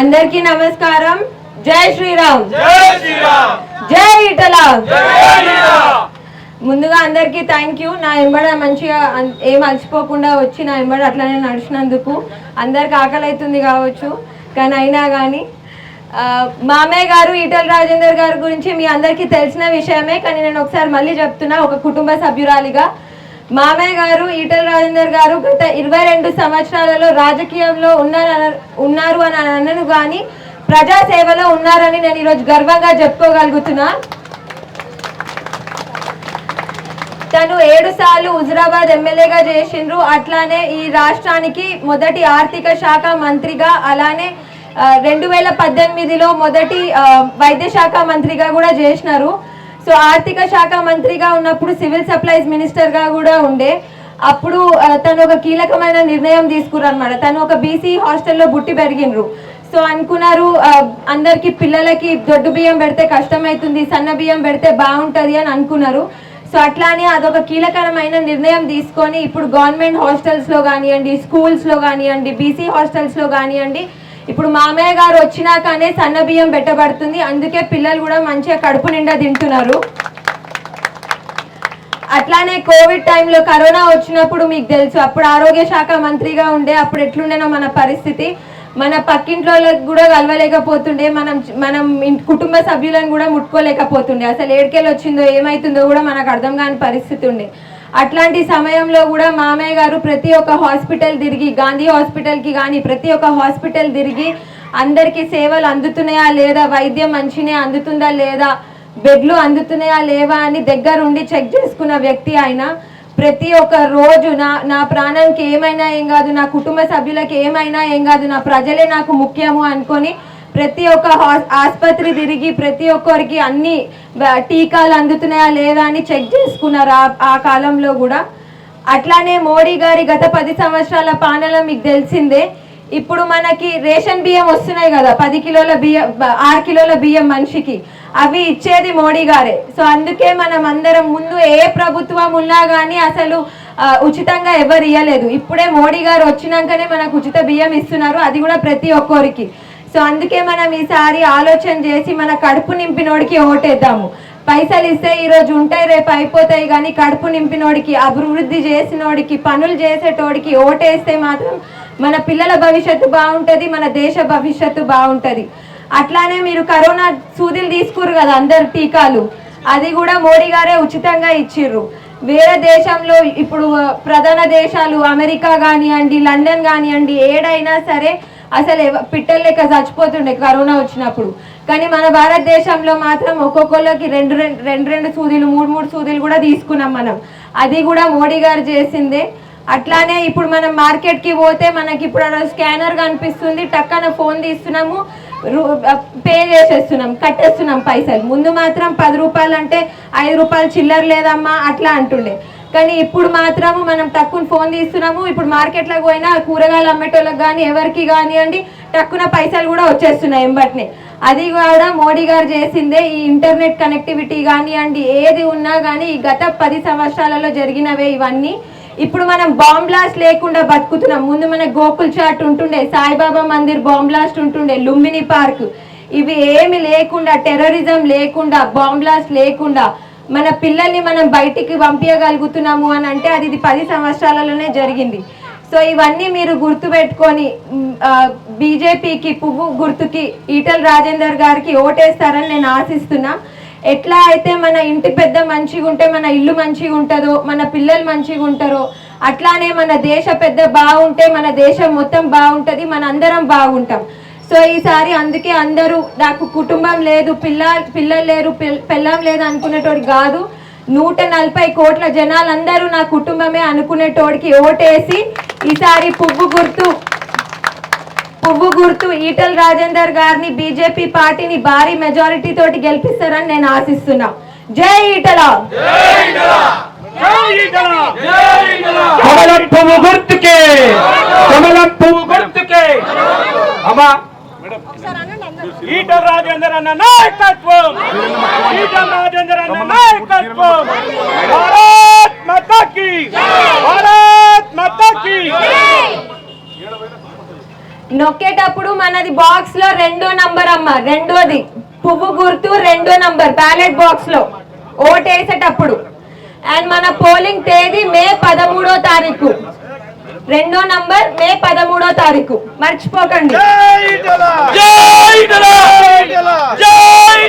అందరికీ నమస్కారం. జై శ్రీరామ్. జై ఇటల ముందుగా అందరికీ థ్యాంక్ యూ నా ఎంబడ మంచిగా ఏం అలసిపోకుండా వచ్చి నా ఎంబడ అట్లనే నడిచినందుకు అందరికి ఆకలి అవుతుంది కావచ్చు. కానీ అయినా కానీ మామయ్య గారు ఈటల రాజేందర్ గారి గురించి మీ అందరికీ తెలిసిన విషయమే. కానీ నేను ఒకసారి మళ్ళీ చెప్తున్నా ఒక కుటుంబ సభ్యురాలిగా మామయ్య గారు ఈటల రాజేందర్ గారు గత ఇరవై రెండు సంవత్సరాలలో రాజకీయంలో ఉన్నారు ఉన్నారు అని అన్నను కానీ ప్రజా సేవలో ఉన్నారని నేను ఈరోజు గర్వంగా చెప్పుకోగలుగుతున్నా. తను ఏడు సార్లు హుజరాబాద్ ఎమ్మెల్యేగా చేసిండ్రు. అట్లానే ఈ రాష్ట్రానికి మొదటి ఆర్థిక శాఖ మంత్రిగా అలానే రెండు వేల పద్దెనిమిదిలో మొదటి వైద్య శాఖ మంత్రిగా కూడా చేసినారు. సో ఆర్థిక శాఖ మంత్రిగా ఉన్నప్పుడు సివిల్ సప్లైస్ మినిస్టర్గా కూడా ఉండే. అప్పుడు తను ఒక కీలకమైన నిర్ణయం తీసుకున్నారు తను ఒక బీసీ హాస్టల్లో బుట్టి పెరిగినరు సో అనుకున్నారు అందరికి పిల్లలకి దొడ్డు బియ్యం పెడితే కష్టమవుతుంది సన్న బియ్యం పెడితే బాగుంటుంది అని అనుకున్నారు. సో అట్లానే అదొక కీలకరమైన నిర్ణయం తీసుకొని ఇప్పుడు గవర్నమెంట్ హాస్టల్స్లో కానివ్వండి స్కూల్స్లో కానివ్వండి బీసీ హాస్టల్స్లో కానివ్వండి ఇప్పుడు మామయ్య గారు వచ్చినాకనే సన్న బియ్యం పెట్టబడుతుంది. అందుకే పిల్లలు కూడా మంచిగా కడుపు నిండా తింటున్నారు. అట్లానే కోవిడ్ టైంలో కరోనా వచ్చినప్పుడు మీకు తెలుసు అప్పుడు ఆరోగ్య శాఖ మంత్రిగా ఉండే అప్పుడు ఎట్లుండేనో మన పరిస్థితి. మన పక్కింట్లో కూడా కలవలేకపోతుండే మనం మనం కుటుంబ సభ్యులను కూడా ముట్టుకోలేకపోతుండే. అసలు ఏడికెళ్ళి వచ్చిందో ఏమైతుందో కూడా మనకు అర్థం కాని పరిస్థితి ఉండే. అట్లాంటి సమయంలో కూడా మామయ్య గారు ప్రతి ఒక్క హాస్పిటల్ తిరిగి గాంధీ హాస్పిటల్కి కానీ ప్రతి ఒక్క హాస్పిటల్ తిరిగి అందరికీ సేవలు అందుతున్నాయా లేదా వైద్యం మంచినే అందుతుందా లేదా బెడ్లు అందుతున్నాయా లేవా అని దగ్గరుండి చెక్ చేసుకున్న వ్యక్తి ఆయన ప్రతి ఒక్క రోజు నా నా ప్రాణానికి ఏమైనా ఏం కాదు నా కుటుంబ సభ్యులకు ఏమైనా ఏం కాదు నా ప్రజలే నాకు ముఖ్యము అనుకొని ప్రతి ఒక్క హాస్ ఆసుపత్రి తిరిగి ప్రతి ఒక్కరికి అన్ని బ- టీకాలు అందుతున్నాయా లేదా అని చెక్ చేసుకున్నారు ఆ- కాలంలో కూడా. అట్లానే మోడీ గారి గత పది సంవత్సరాల పాలన మీకు తెలిసిందే ఇప్పుడు మనకి రేషన్ బియ్యం వస్తున్నాయి కదా పది కిలోల బియ్యం ఆరు కిలోల బియ్యం మనిషికి. అవి ఇచ్చేది మోడీ గారే. సో అందుకే మనం అందరం ముందు ఏ ప్రభుత్వం ఉన్నా కానీ అసలు ఉచితంగా ఎవరు ఇవ్వలేదు ఇప్పుడే మోడీ గారు వచ్చినాకనే మనకు ఉచిత బియ్యం ఇస్తున్నారు. అది కూడా ప్రతి ఒక్కరికి. సో అందుకే మనం ఈసారి ఆలోచన చేసి మన కడుపు నింపినోడికి ఓటేద్దాము. పైసలు ఇస్తే ఈరోజు ఉంటాయి రేపు అయిపోతాయి కానీ కడుపు నింపినోడికి అభివృద్ధి చేసినోడికి పనులు చేసేటోడికి ఓటేస్తే మాత్రం మన పిల్లల భవిష్యత్తు బాగుంటుంది మన దేశ భవిష్యత్తు బాగుంటుంది. అట్లానే మీరు కరోనా సూదులు తీసుకురు కదా అందరు టీకాలు. అది కూడా మోడీ గారే ఉచితంగా ఇచ్చిర్రు. వేరే దేశంలో ఇప్పుడు ప్రధాన దేశాలు అమెరికా కానివ్వండి లండన్ కానివ్వండి ఏడైనా సరే అసలు ఎవ- లెక్క చచ్చిపోతుండే కరోనా వచ్చినప్పుడు. కానీ మన భారతదేశంలో మాత్రం ఒక్కొక్కళ్ళకి రెండు రెండు రెండు రెండు సూదులు మూడు మూడు సూదిలు కూడా తీసుకున్నాం మనం. అది కూడా మోడీ గారు చేసిందే. అట్లానే ఇప్పుడు మనం మార్కెట్కి పోతే మనకి ఇప్పుడు అక్కడ స్కానర్ కనిపిస్తుంది టక్కన ఫోన్ తీస్తున్నాము పే చేసేస్తున్నాం కట్టేస్తున్నాం పైసలు. ముందు మాత్రం పది రూపాయలు అంటే ఐదు రూపాయలు చిల్లర లేదమ్మా అట్లా అంటుండే. కానీ ఇప్పుడు మాత్రము మనం టక్కున ఫోన్ తీస్తున్నాము. ఇప్పుడు మార్కెట్లోకి పోయినా కూరగాయలు అమ్మేటోళ్ళకి కానీ ఎవరికి కానివ్వండి టక్కున పైసలు కూడా వచ్చేస్తున్నాయి ఎంబట్నే. అది కూడా మోడీ గారు చేసిందే ఈ ఇంటర్నెట్ కనెక్టివిటీ కానివ్వండి ఏది ఉన్నా కానీ ఈ గత పది సంవత్సరాలలో జరిగినవే ఇవన్నీ. ఇప్పుడు మనం బాంబ్ బ్లాస్ట్ లేకుండా బతుకుతున్నాం. ముందు మన గోకుల్ చాట్ ఉంటుండే సాయిబాబా మందిర్ బాంబ్ బ్లాస్ట్ ఉంటుండే లుంబిని పార్క్. ఇవి ఏమి లేకుండా టెర్రరిజం లేకుండా బాంబ్ బ్లాస్ట్ లేకుండా మన పిల్లల్ని మనం బయటికి పంపించగలుగుతున్నాము అని అంటే అది ఇది పది సంవత్సరాలలోనే జరిగింది. సో ఇవన్నీ మీరు గుర్తుపెట్టుకొని బీజేపీకి పువ్వు గుర్తుకి ఈటల రాజేందర్ గారికి ఓటేస్తారని నేను ఆశిస్తున్నా. ఎట్లా అయితే మన ఇంటి పెద్ద మంచిగా ఉంటే మన ఇల్లు మంచిగా ఉంటుందో మన పిల్లలు మంచిగా ఉంటారో అట్లానే మన దేశ పెద్ద బాగుంటే మన దేశం మొత్తం బాగుంటుంది మన అందరం బాగుంటాం. సో ఈసారి అందుకే అందరూ నాకు కుటుంబం లేదు పిల్ల పిల్లలు లేరు పిల్- పెళ్ళాం లేదు అనుకునేటోడు కాదు. నూట నలభై కోట్ల జనాలందరూ నా కుటుంబమే అనుకునేటోడికి ఓటేసి ఈసారి పువ్వు గుర్తు పువ్వు గుర్తు ఈటల రాజేందర్ గారిని బీజేపీ పార్టీని భారీ మెజారిటీ తోటి గెలిపిస్తారని నేను ఆశిస్తున్నా. జై ఈటల! జై ఈటల! కమలం పువ్వు గుర్తుకే! కమలం పువ్వు గుర్తుకే! అమ్మా ఈటల రాజేందర్ అన్న నాయకత్వం. ఈటల రాజేందర్ అన్న నాయకత్వం. భారత్ మాతా కీ భారత్ మాతా కీ నొక్కేటప్పుడు మనది బాక్స్లో రెండో నంబర్ అమ్మ. రెండోది పువ్వు గుర్తు రెండో నంబర్ బ్యాలెట్ బాక్స్లో ఓట్ వేసేటప్పుడు అండ్ మన పోలింగ్ తేదీ మే పదమూడో తారీఖు. రెండో నంబర్ మే పదమూడో తారీఖు. మర్చిపోకండి. జై జై జై